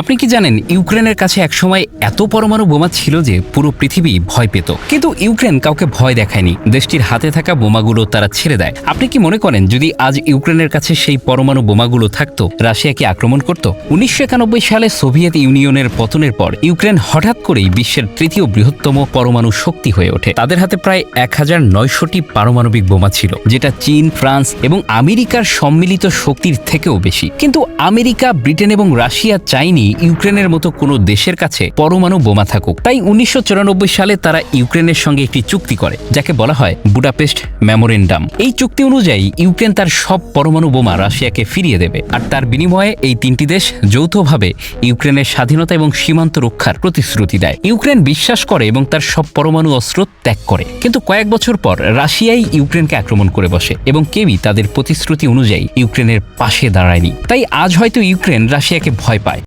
আপনি কি জানেন, ইউক্রেনের কাছে একসময় এত পরমাণু বোমা ছিল যে পুরো পৃথিবী ভয় পেত। কিন্তু ইউক্রেন কাউকে ভয় দেখায়নি। দেশটির হাতে থাকা বোমাগুলো তারা ছেড়ে দেয়। আপনি কি মনে করেন, যদি আজ ইউক্রেনের কাছে সেই পরমাণু বোমাগুলো থাকতো রাশিয়া কি আক্রমণ করত? উনিশশো একানব্বই সালে সোভিয়েত ইউনিয়নের পতনের পর, ইউক্রেন হঠাৎ করেই বিশ্বের তৃতীয় বৃহত্তম পরমাণু শক্তি হয়ে ওঠে। তাদের হাতে প্রায় এক হাজার নয়শোটি পারমাণবিক বোমা ছিল, যেটা চীন, ফ্রান্স এবং আমেরিকার সম্মিলিত শক্তির থেকেও বেশি। কিন্তু আমেরিকা, ব্রিটেন এবং রাশিয়া চায়নি ইউক্রেনের মতো কোনো দেশের কাছে পরমাণু বোমা থাকুক। তাই উনিশশো চুরানব্বই সালে তারা ইউক্রেনের সঙ্গে একটি চুক্তি করে, যাকে বলা হয় বুডাপেস্ট মেমোরেন্ডাম। এই চুক্তি অনুযায়ী ইউক্রেন তার সব পরমাণু বোমা রাশিয়াকে ফিরিয়ে দেবে, আর তার বিনিময়ে এই তিনটি দেশ যৌথভাবে ইউক্রেনের স্বাধীনতা এবং সীমান্ত রক্ষার প্রতিশ্রুতি দেয়। ইউক্রেন বিশ্বাস করে এবং তার সব পরমাণু অস্ত্র ত্যাগ করে। কিন্তু কয়েক বছর পর রাশিয়াই ইউক্রেনকে আক্রমণ করে বসে, এবং কেউই তাদের প্রতিশ্রুতি অনুযায়ী ইউক্রেনের পাশে দাঁড়ায়নি। তাই আজ হয়তো ইউক্রেন রাশিয়াকে ভয় পায়।